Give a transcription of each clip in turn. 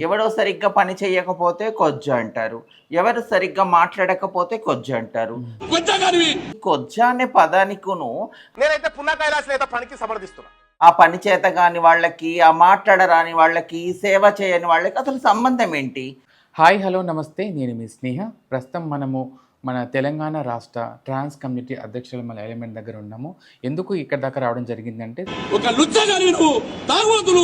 ఎవడో సరిగ్గా పని చేయకపోతే కొజ్జ అంటారు. ఎవరు సరిగ్గా మాట్లాడకపోతే కొజ్జ అంటారు. కొజ్జ అనే పదానికును నేనైతే పున్నా కైలాస్ లేదా పనికి సమర్థిస్తున్నా. ఆ పని చేత కాని వాళ్ళకి ఆ మాట్లాడరాని వాళ్ళకి సేవ చేయని వాళ్ళకి అసలు సంబంధం ఏంటి? హాయ్ హలో నమస్తే. నేను మీ స్నేహ. ప్రస్తుతం మనము మన తెలంగాణ రాష్ట్ర ట్రాన్స్ కమ్యూనిటీ అధ్యక్షుల మన ఎలిమెంట్ దగ్గర ఉన్నాము. ఎందుకు ఇక్కడ దాకా రావడం జరిగిందంటే ఒక లుచ్చగానివి నువ్వు తాగుబోతులు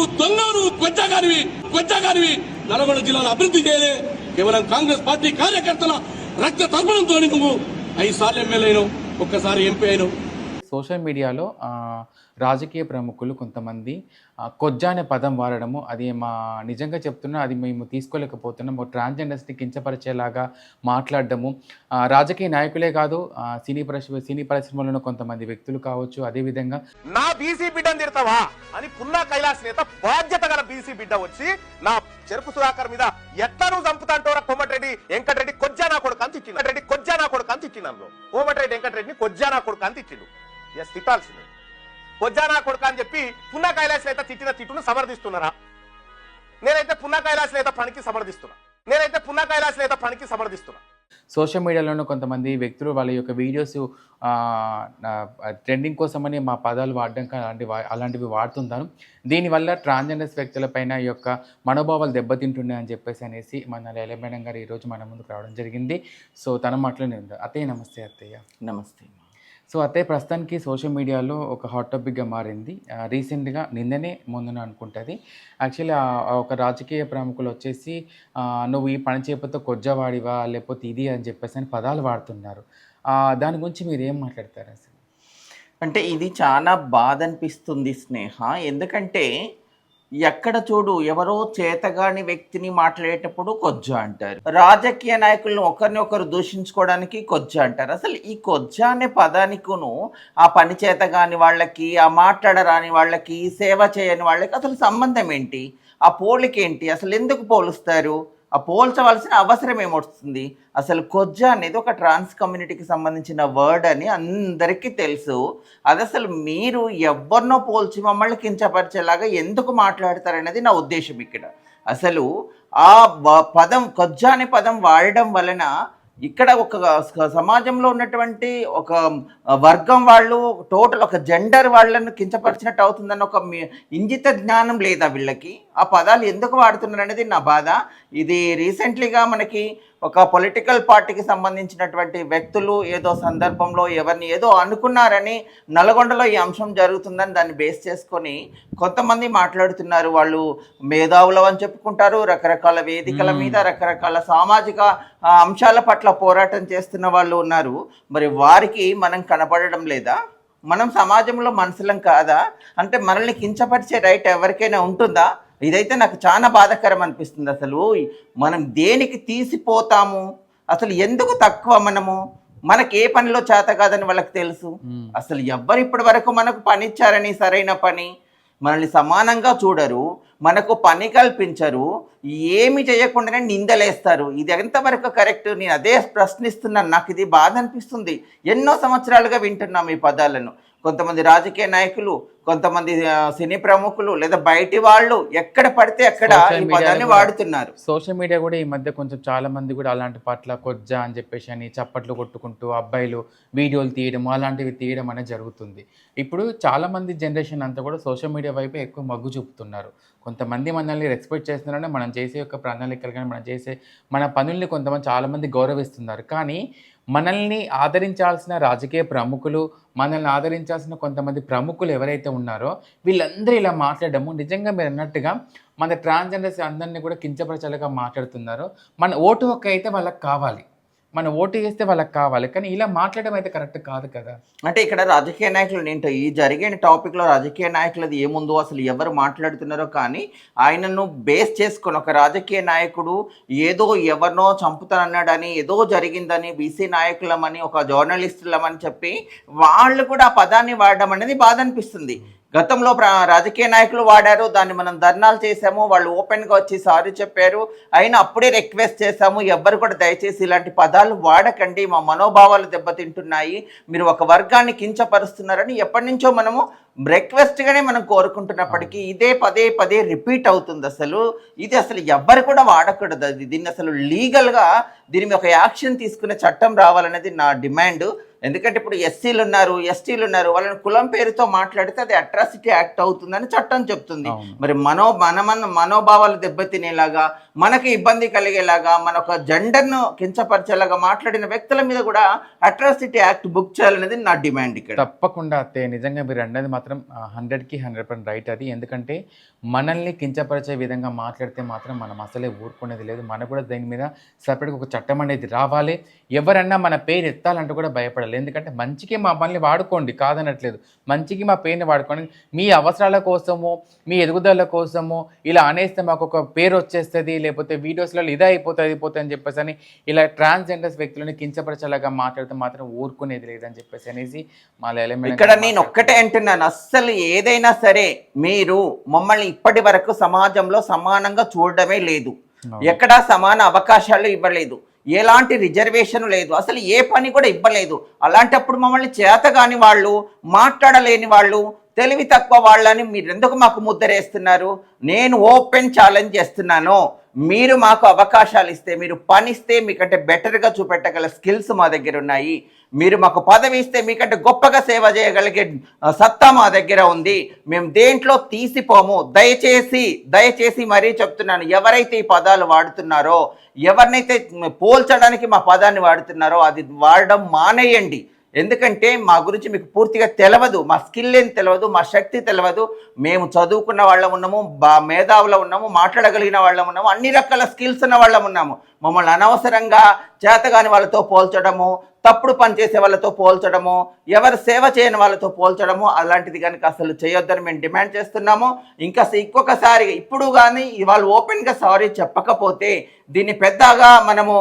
నల్గొండ జిల్లాను అభివృద్ధి చేయలే. కేవలం కాంగ్రెస్ పార్టీ కార్యకర్తల రక్త తర్పణంతో నువ్వు ఐదు సార్లు ఎమ్మెల్యే అయినావు ఒక్కసారి ఎంపీ అయినావు. సోషల్ మీడియాలో ఆ, రాజకీయ ప్రముఖులు కొంతమంది కొజ్జా అనే పదం వాడడము అది మా నిజంగా చెప్తున్నా అది మేము తీసుకోలేకపోతున్నాము ట్రాన్స్జెండర్స్ని కించపరిచేలాగా మాట్లాడడము. రాజకీయ నాయకులే కాదు సినీ పరిశ్రమ సినీ పరిశ్రమలో కొంతమంది వ్యక్తులు కావచ్చు అదేవిధంగా నా బీసీ బిడ్డను తిడతావా? అని పున్నా కైలాస్ నేత బాధ్యత గల బీసీ బిడ్డ వచ్చి నా చెరుకు సుధాకర్ మీద ఎట్లా నువ్వు చంపుతాంటోరా కోమటిరెడ్డి వెంకటరెడ్డి కొజ్జా నా కొడుకు అంత ఇచ్చిండు. రెడ్డి కొజ్జా నా కొడుకు అంత ఇచ్చిండు అందులో. కోమటిరెడ్డి వెంకటరెడ్డిని కొజ్జా నా కొడుకు అంత ఇచ్చిండు. ఎస్ తిట్టాల్సిందే. కొజ్జా నా కొడుకు అని చెప్పి పున్నా కైలాస్ నేత తిట్టిన తిట్టును సమర్థిస్తున్నారా? నేనైతే పున్నా కైలాస్ నేత పనికి సమర్థిస్తున్నా. నేనైతే పున్నా కైలాస్ నేత పనికి సమర్థిస్తున్నా. సోషల్ మీడియాలోనూ కొంతమంది వ్యక్తులు వాళ్ళ యొక్క వీడియోస్ ట్రెండింగ్ కోసమని మా పదాలు వాడడం అలాంటి అలాంటివి వాడుతుంటాను. దీనివల్ల ట్రాన్స్జెండర్స్ వ్యక్తులపైన ఈ యొక్క మనోభావాలు దెబ్బతింటున్నాయి అని చెప్పేసి అనేసి మన లైల మేడం గారు ఈరోజు మన ముందుకు రావడం జరిగింది. సో తన మాటలోనే ఉంది అత్తయ్య నమస్తే అత్తయ్య. నమస్తే. సో అత్తయ్య ప్రస్తుతానికి సోషల్ మీడియాలో ఒక హాట్ టాపిక్గా మారింది. రీసెంట్గా నిన్ననే ముందున అనుకుంటుంది. యాక్చువల్లీ ఒక రాజకీయ ప్రముఖులు వచ్చేసి నువ్వు ఈ పని చేయకపోతే కొజ్జవాడివా లేకపోతే ఇది అని చెప్పేసి అని పదాలు వాడుతున్నారు. దాని గురించి మీరు ఏం మాట్లాడతారు అసలు? అంటే ఇది చాలా బాధ అనిపిస్తుంది స్నేహ. ఎందుకంటే ఎక్కడ చూడు ఎవరో చేతగాని వ్యక్తిని మాట్లాడేటప్పుడు కొజ్జ అంటారు. రాజకీయ నాయకులను ఒకరిని ఒకరు దూషించుకోవడానికి కొజ్జ అంటారు. అసలు ఈ కొజ్జ అనే పదానికును ఆ పని చేతగాని వాళ్ళకి ఆ మాట్లాడరాని వాళ్ళకి సేవ చేయని వాళ్ళకి అసలు సంబంధం ఏంటి? ఆ పోలికేంటి అసలు ఎందుకు పోలుస్తారు? ఆ పోల్చవలసిన అవసరం ఏమొస్తుంది? అసలు కొజ్జ అనేది ఒక ట్రాన్స్ కమ్యూనిటీకి సంబంధించిన వర్డ్ అని అందరికీ తెలుసు. అది అసలు మీరు ఎవరినో పోల్చి మమ్మల్ని కించపరిచేలాగా ఎందుకు మాట్లాడతారనేది నా ఉద్దేశం ఇక్కడ. అసలు ఆ పదం కొజ్జ అనే పదం వాడడం వలన ఇక్కడ ఒక సమాజంలో ఉన్నటువంటి ఒక వర్గం వాళ్ళు టోటల్ ఒక జెండర్ వాళ్ళను కించపరిచినట్టు అవుతుందని ఒక ఇంజిత జ్ఞానం లేదా వీళ్ళకి? ఆ పదాలు ఎందుకు వాడుతున్నారు అనేది నా బాధ. ఇది రీసెంట్లీగా మనకి ఒక పొలిటికల్ పార్టీకి సంబంధించినటువంటి వ్యక్తులు ఏదో సందర్భంలో ఎవరిని ఏదో అనుకున్నారని నల్గొండలో ఈ అంశం జరుగుతుందని దాన్ని బేస్ చేసుకొని కొంతమంది మాట్లాడుతున్నారు. వాళ్ళు మేధావులు అని చెప్పుకుంటారు. రకరకాల వేదికల మీద రకరకాల సామాజిక అంశాల పట్ల పోరాటం చేస్తున్న వాళ్ళు ఉన్నారు. మరి వారికి మనం కనపడడం లేదా? మనం సమాజంలో మనుషులం కాదా? అంటే మనల్ని కించపరిచే రైట్ ఎవరికైనా ఉంటుందా? ఇదైతే నాకు చాలా బాధాకరం అనిపిస్తుంది అసలు. మనం దేనికి తీసిపోతాము? అసలు ఎందుకు తక్కువ మనము? మనకి ఏ పనిలో చేత కాదని వాళ్ళకి తెలుసు. అసలు ఎవ్వరు ఇప్పటి వరకు మనకు పని ఇచ్చారని సరైన పని? మనల్ని సమానంగా చూడరు. మనకు పని కల్పించరు. ఏమి చేయకుండానే నిందలేస్తారు. ఇది ఎంతవరకు కరెక్ట్? నేను అదే ప్రశ్నిస్తున్నాను. నాకు ఇది బాధ అనిపిస్తుంది. ఎన్నో సంవత్సరాలుగా వింటున్నాం ఈ పదాలను. కొంతమంది రాజకీయ నాయకులు కొంతమంది సినీ ప్రముఖులు లేదా బయటి వాళ్ళు ఎక్కడ పడితే అక్కడ ఈ పదాన్ని వాడుతున్నారు. సోషల్ మీడియా కూడా ఈ మధ్య కొంచెం చాలా మంది కూడా అలాంటి పట్ల కొజ్జ అని చెప్పేసి అని చప్పట్లు కొట్టుకుంటూ అబ్బాయిలు వీడియోలు తీయడం అలాంటివి తీయడం అనేది జరుగుతుంది. ఇప్పుడు చాలా మంది జనరేషన్ అంతా కూడా సోషల్ మీడియా వైపు ఎక్కువ మగ్గు చూపుతున్నారు. కొంతమంది మనల్ని రెస్పెక్ట్ చేస్తున్నారని మనం చేసే యొక్క ప్రణాళికలు కానీ మనం చేసే మన పనుల్ని కొంతమంది చాలామంది గౌరవిస్తున్నారు. కానీ మనల్ని ఆదరించాల్సిన రాజకీయ ప్రముఖులు మనల్ని ఆదరించాల్సిన కొంతమంది ప్రముఖులు ఎవరైతే ఉన్నారో వీళ్ళందరూ ఇలా మాట్లాడడము నిజంగా మీరు అన్నట్టుగా మన ట్రాన్స్జెండర్స్ అందరినీ కూడా కించపరచాలుగా మాట్లాడుతున్నారు. మన ఓటు హక్కు అయితే వాళ్ళకి కావాలి. మనం ఓటు వేస్తే వాళ్ళకి కావాలి. కానీ ఇలా మాట్లాడడం అయితే కరెక్ట్ కాదు కదా. అంటే ఇక్కడ రాజకీయ నాయకులు ఏంటో ఈ జరిగిన టాపిక్లో రాజకీయ నాయకులది ఏముందో అసలు ఎవరు మాట్లాడుతున్నారో కానీ ఆయనను బేస్ చేసుకొని ఒక రాజకీయ నాయకుడు ఏదో ఎవరినో చంపుతానన్నాడని ఏదో జరిగిందని బీసీ నాయకులమని ఒక జర్నలిస్టులమని చెప్పి వాళ్ళు కూడా ఆ పదాన్ని వాడడం అనేది బాధ అనిపిస్తుంది. గతంలో రాజకీయ నాయకులు వాడారు దాన్ని మనం ధర్నాలు చేశాము వాళ్ళు ఓపెన్గా వచ్చి సారీ చెప్పారు. అయినా అప్పుడే రిక్వెస్ట్ చేశాము ఎవ్వరు కూడా దయచేసి ఇలాంటి పదాలు వాడకండి మా మనోభావాలు దెబ్బతింటున్నాయి మీరు ఒక వర్గాన్ని కించపరుస్తున్నారని ఎప్పటి నుంచో మనము రిక్వెస్ట్గానే మనం కోరుకుంటున్నప్పటికీ ఇదే పదే పదే రిపీట్ అవుతుంది అసలు. ఇది అసలు ఎవ్వరు కూడా వాడకూడదు. అది దీన్ని అసలు లీగల్గా దీని ఒక యాక్షన్ తీసుకునే చట్టం రావాలనేది నా డిమాండ్. ఎందుకంటే ఇప్పుడు ఎస్సీలు ఉన్నారు ఎస్టీలు ఉన్నారు వాళ్ళని కులం పేరుతో మాట్లాడితే అది అట్రాసిటీ యాక్ట్ అవుతుందని చట్టం చెప్తుంది. మరి మనో మన మన మనోభావాలు దెబ్బతినేలాగా మనకి ఇబ్బంది కలిగేలాగా మన ఒక జెండర్ను కించపరిచేలాగా మాట్లాడిన వ్యక్తుల మీద కూడా అట్రాసిటీ యాక్ట్ బుక్ చేయాలనేది నా డిమాండ్ ఇక్కడ. తప్పకుండా అత్తయ్య. నిజంగా మీరు అన్నది మాత్రం హండ్రెడ్కి హండ్రెడ్ పర్సెంట్ రైట్ అది. ఎందుకంటే మనల్ని కించపరిచే విధంగా మాట్లాడితే మాత్రం మనం అసలే ఊరుకునేది లేదు. మనకు కూడా దీని మీద సపరేట్గా ఒక చట్టం అనేది రావాలి. ఎవరన్నా మన పేరు ఎత్తాలంటూ కూడా భయపడాలి ఎందుకంటే మంచికి మా పనులు వాడుకోండి కాదనట్లేదు. మంచికి మా పేరుని వాడుకోండి. మీ అవసరాల కోసము మీ ఎదుగుదల కోసము ఇలా అనేస్తే మాకు ఒక పేరు వచ్చేస్తుంది లేకపోతే వీడియోస్లలో ఇదే అయిపోతుంది అయిపోతుంది అని చెప్పేసి అని ఇలా ట్రాన్స్జెండర్స్ వ్యక్తులని కించపరచేలాగా మాట్లాడితే మాత్రం ఊరుకునేది లేదని చెప్పేసి అనేసి మా ఇక్కడ నేను ఒక్కటే అంటున్నాను. అస్సలు ఏదైనా సరే మీరు మమ్మల్ని ఇప్పటి వరకు సమాజంలో సమానంగా చూడడమే లేదు. ఎక్కడా సమాన అవకాశాలు ఇవ్వలేదు. ఎలాంటి రిజర్వేషన్ లేదు. అసలు ఏ పని కూడా ఇవ్వలేదు. అలాంటప్పుడు మమ్మల్ని చేతగాని వాళ్ళు మాట్లాడలేని వాళ్ళు తెలివి తక్కువ వాళ్ళని మీరు ఎందుకు మాకు ముద్దరేస్తున్నారు నేను ఓపెన్ ఛాలెంజ్ చేస్తున్నాను. మీరు మాకు అవకాశాలు ఇస్తే మీరు పనిస్తే మీకంటే బెటర్గా చూపెట్టగల స్కిల్స్ మా దగ్గర ఉన్నాయి. మీరు మాకు పదవి ఇస్తే మీకంటే గొప్పగా సేవ చేయగలిగే సత్తా మా దగ్గర ఉంది. మేము దేంట్లో తీసిపోము. దయచేసి దయచేసి మరీ చెప్తున్నాను ఎవరైతే ఈ పదాలు వాడుతున్నారో ఎవరినైతే పోల్చడానికి మా పదాన్ని వాడుతున్నారో అది వాడడం మానేయండి. ఎందుకంటే మా గురించి మీకు పూర్తిగా తెలియదు మా స్కిల్ ఏం తెలియదు మా శక్తి తెలియదు మేము చదువుకున్న వాళ్ళం ఉన్నాము బా మేధావులు ఉన్నాము మాట్లాడగలిగిన వాళ్ళం ఉన్నాము అన్ని రకాల స్కిల్స్ ఉన్న వాళ్ళం ఉన్నాము. మమ్మల్ని అనవసరంగా చేతగాని వాళ్ళతో పోల్చడము తప్పుడు పని చేసే వాళ్ళతో పోల్చడము ఎవరు సేవ చేయని వాళ్ళతో పోల్చడము అలాంటిది కనుక అసలు చేయొద్దని మేము డిమాండ్ చేస్తున్నాము. ఇంకా ఇంకొకసారి ఇప్పుడు కానీ వాళ్ళు ఓపెన్గా సారీ చెప్పకపోతే దీన్ని పెద్దగా మనము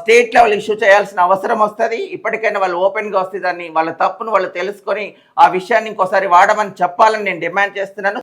స్టేట్ లెవెల్ ఇష్యూ చేయాల్సిన అవసరం వస్తుంది. ఇప్పటికైనా వాళ్ళు ఓపెన్గా వస్తే దాన్ని వాళ్ళ తప్పును వాళ్ళు తెలుసుకొని ఆ విషయాన్ని ఇంకోసారి వాడమని చెప్పాలని నేను డిమాండ్ చేస్తున్నాను.